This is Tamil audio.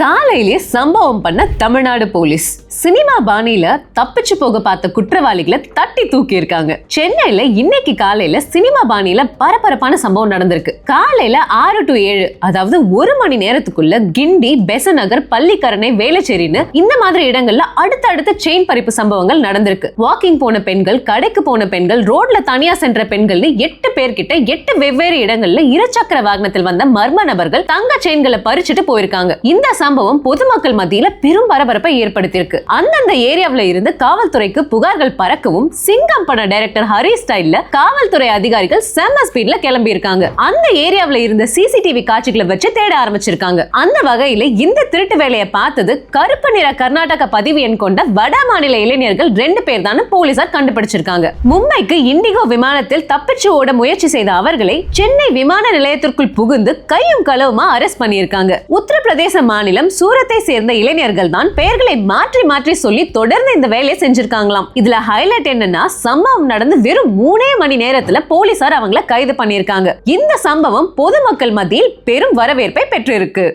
காலையிலேயே சம்பவம் பண்ண தமிழ்நாடு போலீஸ். சினிமா பாணியில தப்பிச்சு போக பார்த்த குற்றவாளிகளை தட்டி தூக்கி இருக்காங்க சென்னையில இன்னைக்கு காலையில சினிமா பாணியில பரபரப்பான சம்பவம் நடந்திருக்கு. காலையில ஆறு டு ஏழு அதாவது ஒரு மணி நேரத்துக்குள்ள கிண்டி பெசநகர் பள்ளிக்கரணை வேளச்சேரின்னு இந்த மாதிரி இடங்கள்ல அடுத்தடுத்த செயின் பறிப்பு சம்பவங்கள் நடந்திருக்கு. வாக்கிங் போன பெண்கள் கடைக்கு போன பெண்கள் ரோட்ல தனியா சென்ற பெண்கள்னு எட்டு பேர்கிட்ட எட்டு வெவ்வேறு இடங்கள்ல இருசக்கர வாகனத்தில் வந்த மர்ம நபர்கள் தங்க செயின்களை பறிச்சுட்டு போயிருக்காங்க. இந்த சம்பவம் பொதுமக்கள் மத்தியில பெரும் பரபரப்பை ஏற்படுத்தியிருக்கு. அந்தந்த ஏரியாவில இருந்து காவல்துறைக்கு புகார்கள் பறக்கவும் சிங்கம் பட டைரக்டர் ஹரி ஸ்டைல்ல காவல்துறை அதிகாரிகள் செம்ம ஸ்பீட்ல கிளம்பி இருக்காங்க அந்த ஏரியாவில இருந்த சிசிடிவி காட்சிகளை வச்சு தேட ஆரம்பிச்சிருக்காங்க. அந்த வகையில இந்த திருட்டு வேலையை பார்த்தது கருப்பு நிற கர்நாடக பதிவு எண் கொண்ட வட மாநில இளைஞர்கள் ரெண்டு பேர் தான் போலீசார் கண்டுபிடிச்சிருக்காங்க. மும்பைக்கு இண்டிகோ விமானத்தில் தப்பிச்சு ஓட முயற்சி செய்த அவர்களை சென்னை விமான நிலையத்திற்குள் புகுந்து கையும் களவுமா அரெஸ்ட் பண்ணியிருக்காங்க. உத்தரப்பிரதேச மாநிலம் சூரத்தை சேர்ந்த இளைஞர்கள் தான் பெயர்களை மாற்றி மாற்றி சொல்லி தொடர்ந்து இந்த வேலையை செஞ்சிருக்காங்களாம். இதுல ஹைலைட் என்னன்னா சம்பவம் நடந்து வெறும் மூணே மணி நேரத்துல போலீசார் அவங்கள கைது பண்ணியிருக்காங்க. இந்த சம்பவம் பொதுமக்கள் மத்தியில் பெரும் வரவேற்பை பெற்றிருக்கு.